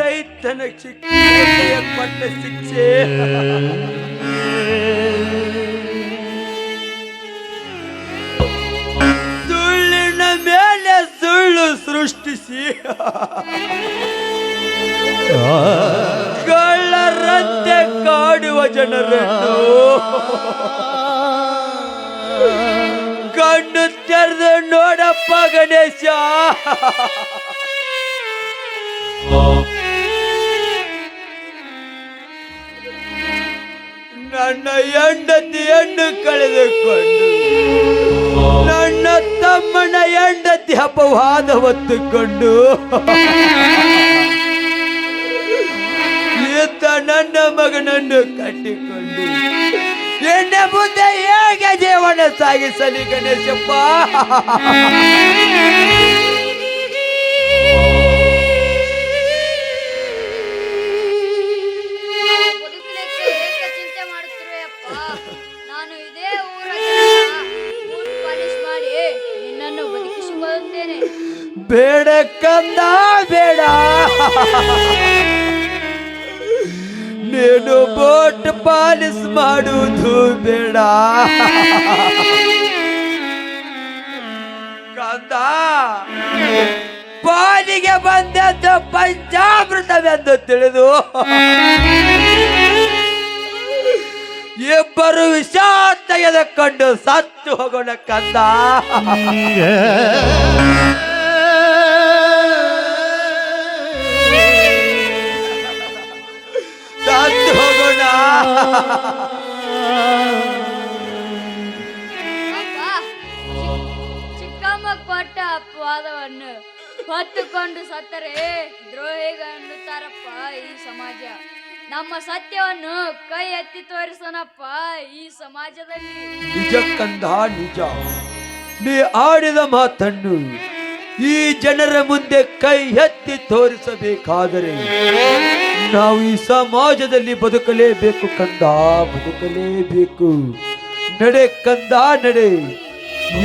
ರೈತನ ಶಿಕ್ಷೆ ಪಟ್ಟ ಶಿಕ್ಷೆ. ಸುಳ್ಳಿನ ಮೇಲೆ ಸುಳ್ಳು ಸೃಷ್ಟಿಸಿ. ಕಳ್ಳರಂತೆ ಕಾಡುವ ಜನರನ್ನು. ಕಣ್ಣು ತೆರೆದು ನೋಡಪ್ಪ ಗಣೇಶ. ನನ್ನ ಹೆಂಡತಿ ಹೆಣ್ಣು ಕಳೆದುಕೊಂಡು, ನನ್ನ ತಮ್ಮನ ಹೆಂಡತಿ ಅಪವಾದ ಹೊತ್ತುಕೊಂಡು ಈತ ನನ್ನ ಮಗನನ್ನು ಕಟ್ಟಿಕೊಂಡು ಎನ್ನ ಮುಂದೆ ಹೇಗೆ ಜೀವನ ಸಾಗಿಸಲಿ ಗಣೇಶಪ್ಪ? ಬೇಡ ಕಂದ, ಬೇಡ. ನೀನು ಬೋಟ್ ಪಾಲಿಸ್ ಮಾಡುವುದು ಬೇಡ. ಕಂದ, ಪಾಲಿಗೆ ಬಂದದ್ದು ಪಂಚಾಮೃತವೆಂದು ತಿಳಿದು ಇಬ್ಬರು ವಿಷ ತೆಗೆದುಕೊಂಡು ಸತ್ತು ಹೋಗೋಣ ಕಂದ. ಹೊತ್ತುಕೊಂಡು ಸತ್ತರೆ ದ್ರೋಹಿಗನ್ನುತ್ತಾರಪ್ಪ ಈ ಸಮಾಜ. ನಮ್ಮ ಸತ್ಯವನ್ನು ಕೈ ಎತ್ತಿ ತೋರಿಸೋಣಪ್ಪ ಈ ಸಮಾಜದಲ್ಲಿ. ನಿಜ ಕಂದ ನಿಜ. ನೀ ಆಡಿದ ಮಾತನ್ನು ಈ ಜನರ ಮುಂದೆ ಕೈ ಎತ್ತಿ ತೋರಿಸಬೇಕಾದರೆ ನಾವು ಈ ಸಮಾಜದಲ್ಲಿ ಬದುಕಲೇಬೇಕು ಕಂದ, ಬದುಕಲೇಬೇಕು. ನಡೆ ಕಂದ, ನಡೆ.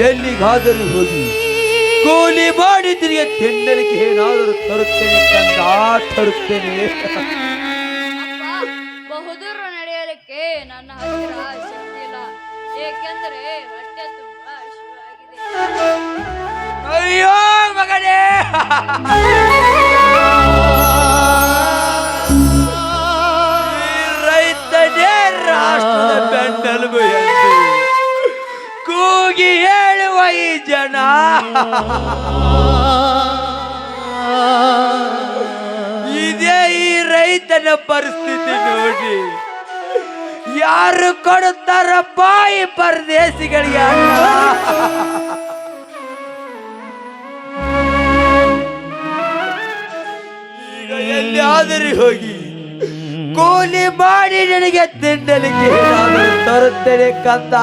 ಎಲ್ಲಿಗಾದರೂ ಹೋಗಿ ಕೂಲಿ ಮಾಡಿ ತಿರುಗಿ ತಿನ್ನಲಿಕ್ಕೆ ಏನಾದರೂ ತರುತ್ತೇನೆ ಕಂದ ತರುತ್ತೇನೆ. ಬಹುದೂರ ನಡೆಯಲಿಕ್ಕೆ ನನ್ನ ಹತ್ತಿರ ಶಕ್ತಿ ಇಲ್ಲ. ಏಕೆಂದರೆ ಹೊಟ್ಟೆ ತುಂಬಾ ಹಸಿವಾಗಿದೆ ಅಯ್ಯೋ ಮಗನೇ. ಇದೇ ಈ ರೈತನ ಪರಿಸ್ಥಿತಿ ನೋಡಿ. ಯಾರು ಕೊಡುತ್ತಾರಪ್ಪ ಈ ಪರದೇಶಿಗಳಿಗೆ? ಈಗ ಎಲ್ಲಿಯಾದರೂ ಹೋಗಿ? ಕೂಲಿ ಮಾಡಿ ನನಗೆ ಏನಾದರೂ ತರುತ್ತೇನೆ ಕಂದ.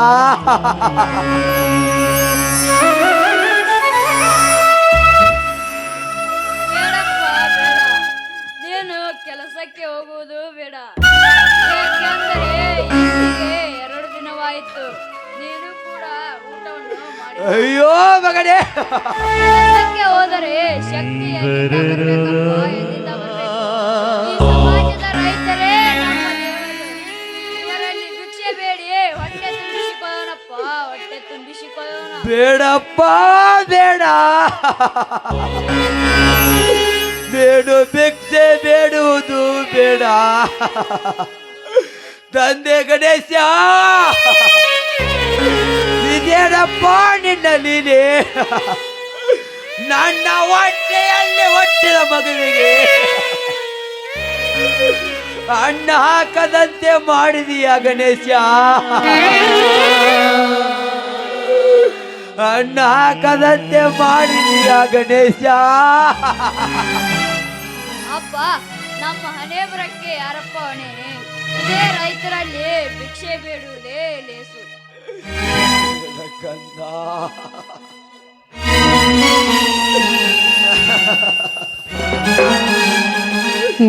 ಅಯ್ಯೋ ಮಗನೇ ಹೋದರೆ ಶಕ್ತಿ ಎಲ್ಲಿಂದ ಬರಬೇಕಪ್ಪ ಎಲ್ಲಿಂದ ಬರಬೇಕು. ಈ ಸಮಾಜದ ರೈತರೇ ನಮ್ಮ ದೇವರು ಇವರಲ್ಲಿ ಭಿಕ್ಷೆ ಬೇಡಿ. ಹೊಟ್ಟೆ ತುಂಬಿಸಿಕೊಳ್ಳೋಣಪ್ಪ ಹೊಟ್ಟೆ ತುಂಬಿಸಿಕೊಳ್ಳೋಣ. ಬೇಡಪ್ಪ ಬೇಡ. ಬೇಡು ಭಿಕ್ಷೆ ಬೇಡುವುದು ಬೇಡ. ತಂದೆ ಗಣೇಶ. ಇದೇನಪ್ಪ ನಿನ್ನ ಲೀಲೆ ನನ್ನ ಹೊಟ್ಟೆಯಲ್ಲಿ ಹೊಟ್ಟಿದ ಮಗುವಿಗೆ. ಅಣ್ಣ ಹಾಕದಂತೆ ಮಾಡಿದೀಯ ಗಣೇಶ. ಅಣ್ಣ ಹಾಕದಂತೆ ಮಾಡಿದೀಯ ಗಣೇಶ. ಅಪ್ಪ, ನಮ್ಮ ಹಣೆ ಬರಕ್ಕೆ ಯಾರಪ್ಪ ಹೊಣೆ ಇದೇ ರೈತರಲ್ಲಿ ಭಿಕ್ಷೆ ಬೇಡುವುದೇ ಲೇಸು. കണ്ട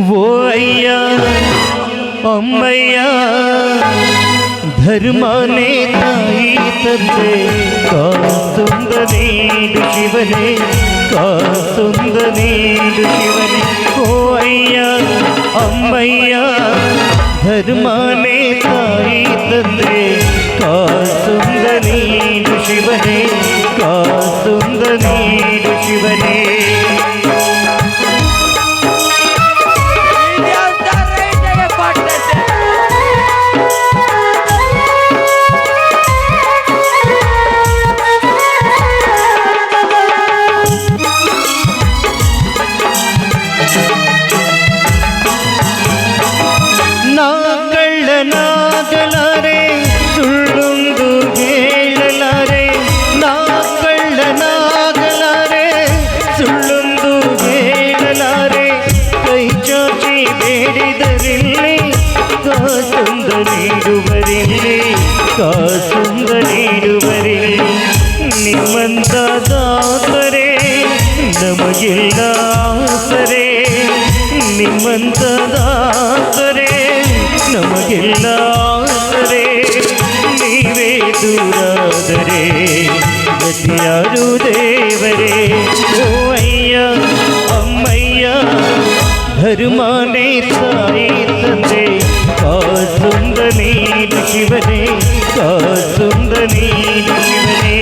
വോയ്യാ അമ്മയ്യാ ധർമ്മനെ തായി തന്റെ കാസുന്ദനീടു ശിവനെ കാസുന്ദനീടു ശിവനെ. ഓയ്യ അമ്മയ്യ ധർമ്മനെ തായി തന്റെ ಧರ್ಮನೇ ತಾಯಿ ತಂದೆ ಕಾಸುಂದ ನೀಡು ಕಾಸುಂದ ನೀಡುವರಿಲ್ಲಿ ನಿಮ್ಮಂತ ದಾಸರೇ ನಮಗಿಲ್ಲ ಆಸರೆ ನಿಮ್ಮಂತ ದಾಸರೇ ನಮಗಿಲ್ಲ ಆಸರೆ ನೀವೇ ದೂರಾದರೆ ಗತಿಯಾರು ದೇವರೇ ಓ ಅಯ್ಯ ಅಮ್ಮಯ್ಯ ಧರ್ಮನೇ ತಾಯಿ ತಂದೆ കാത്തുന്ന നീ ശിവനെ കാത്തുന്ന നീ ശിവനെ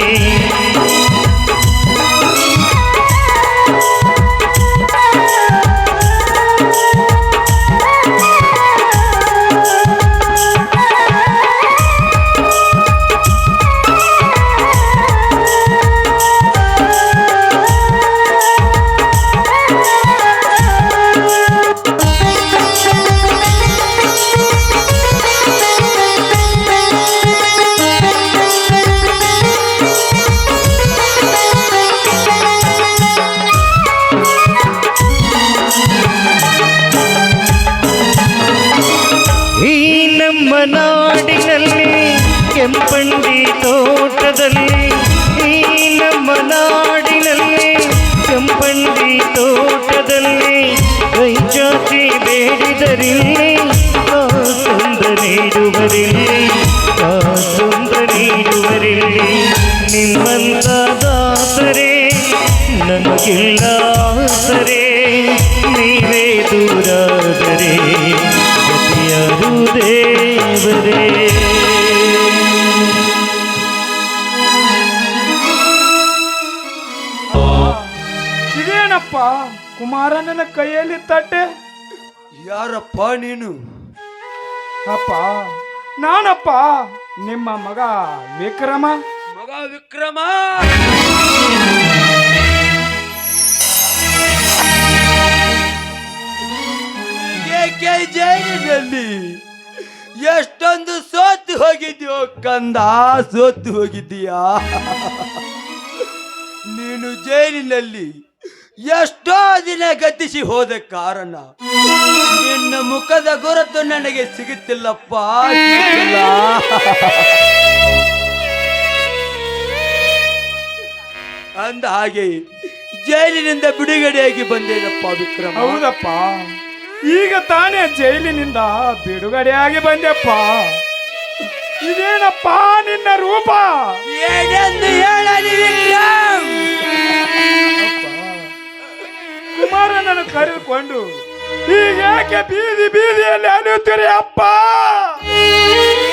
ದೇವರೇ ಇದೇನಪ್ಪ? ಕುಮಾರಣ್ಣನ ಕೈಯಲ್ಲಿ ತಟ್ಟೆ? ಯಾರಪ್ಪ ನೀನು? ಅಪ್ಪ ನಾನಪ್ಪ ನಿಮ್ಮ ಮಗ ವಿಕ್ರಮ. ಮಗ ವಿಕ್ರಮ! ಜೈಲಿನಲ್ಲಿ? ಎಷ್ಟೊಂದು ಸೋತು ಹೋಗಿದ್ಯೋ ಕಂದ, ಸೋತು ಹೋಗಿದ್ದೀಯಾ? ನೀನು ಜೈಲಿನಲ್ಲಿ ಎಷ್ಟೋ ದಿನ ಗತಿಸಿ ಹೋದ ಕಾರಣ ನಿನ್ನ ಮುಖದ ಗುರುತು ನನಗೆ ಸಿಗುತ್ತಿಲ್ಲಪ್ಪ, ಸಿಗುತ್ತಿಲ್ಲ. ಅಂದ ಹಾಗೆ ಜೈಲಿನಿಂದ ಬಿಡುಗಡೆಯಾಗಿ ಬಂದೇನಪ್ಪ ವಿಕ್ರಮ? ಹೌದಪ್ಪ. ಈಗ ತಾನೇ ಜೈಲಿನಿಂದ ಬಿಡುಗಡೆಯಾಗಿ ಬಂದೆಪ್ಪ. ಇದೇನಪ್ಪ ನಿನ್ನ ರೂಪ? ಏನೆಂದು ಹೇಳಲಿ ವಿಕ್ರಮ್ ಕುಮಾರಣ್ಣನ ಕರೆದುಕೊಂಡು ಈಗ ಬೀದಿ ಬೀದಿಯಲ್ಲಿ ಅಲಿಯುತ್ತೀರಿ ಅಪ್ಪ?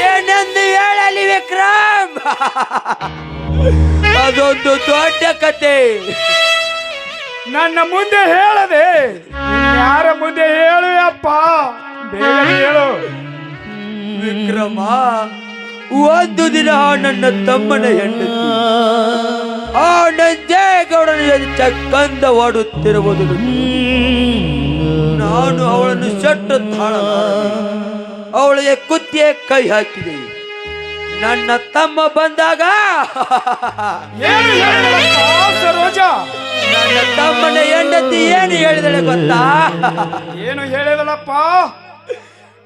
ಏನೆಂದು ಹೇಳಲಿ ವಿಕ್ರಮ್? ಅದೊಂದು ದೊಡ್ಡ ಕತೆ. ನನ್ನ ಮುಂದೆ ಹೇಳದೆ ಯಾರ ಮುಂದೆ ಹೇಳುವಪ್ಪ ಬೇಗ ಹೇಳು. ವಿಕ್ರಮ ಒಂದು ದಿನ ನನ್ನ ತಮ್ಮನ ಹೆಂಡತಿ. ಆ ನಂಜೇಗೌಡನ ಚಕ್ಕಂದ ಓಡುತ್ತಿರುವುದು ನಾನು ಅವಳನ್ನು ಸಟ್ಟು ತಾಳ ಅವಳಿಗೆ ಕುತ್ತಿಗೆ ಕೈ ಹಾಕಿದೆ. ನನ್ನ ತಮ್ಮ ಬಂದಾಗ ಏನು ಹೇಳಿದಳಪ್ಪ ಸರೋಜ ನನ್ನ ತಮ್ಮನ ಹೆಂಡತಿ ಏನು ಹೇಳಿದಳೆ ಗೊತ್ತಾ? ಏನು ಹೇಳಿದಳಪ್ಪ?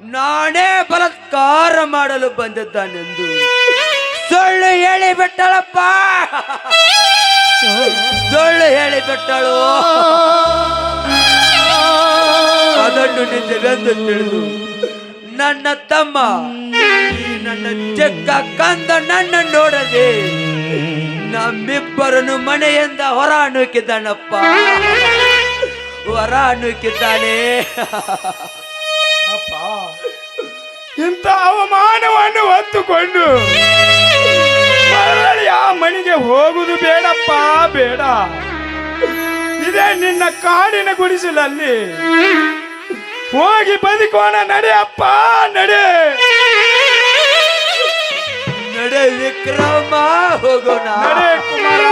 ನಾನೇ ಬಲಾತ್ಕಾರ ಮಾಡಲು ಬಂದಿದ್ದಾನೆಂದು. ಸುಳ್ಳು ಹೇಳಿ ಬಿಟ್ಟಳಪ್ಪ. ಸುಳ್ಳು ಹೇಳಿ ಬಿಟ್ಟಳು. ಅದನ್ನು ನಿಜವೆಂದು ತಿಳಿದು, ನನ್ನ ತಮ್ಮ ನನ್ನ ಚಿಕ್ಕ ಕಂದ ನನ್ನ ನೋಡದೆ ನಮ್ಮಿಬ್ಬರನ್ನು ಮನೆಯಿಂದ ಹೊರ ನೂಕಿದ್ದಾನಪ್ಪ ಹೊರ ನೂಕಿದ್ದಾನೆ ಅಪ್ಪ. ಇಂಥ ಅವಮಾನವನ್ನು ಹೊತ್ತುಕೊಂಡು ಮರಳಿ ಆ ಮನೆಗೆ ಹೋಗುದು ಬೇಡಪ್ಪ ಬೇಡ. ಇದೇ ನಿನ್ನ ಕಾಡಿನ ಗುಡಿಸಲಲ್ಲಿ. ಹೋಗಿ ಬದುಕೋಣ ನಡೆ ಅಪ್ಪ ನಡೆ. ನಡೆ ವಿಕ್ರಮ ಹೋಗೋಣ. ನಡೆ ಕುಮಾರ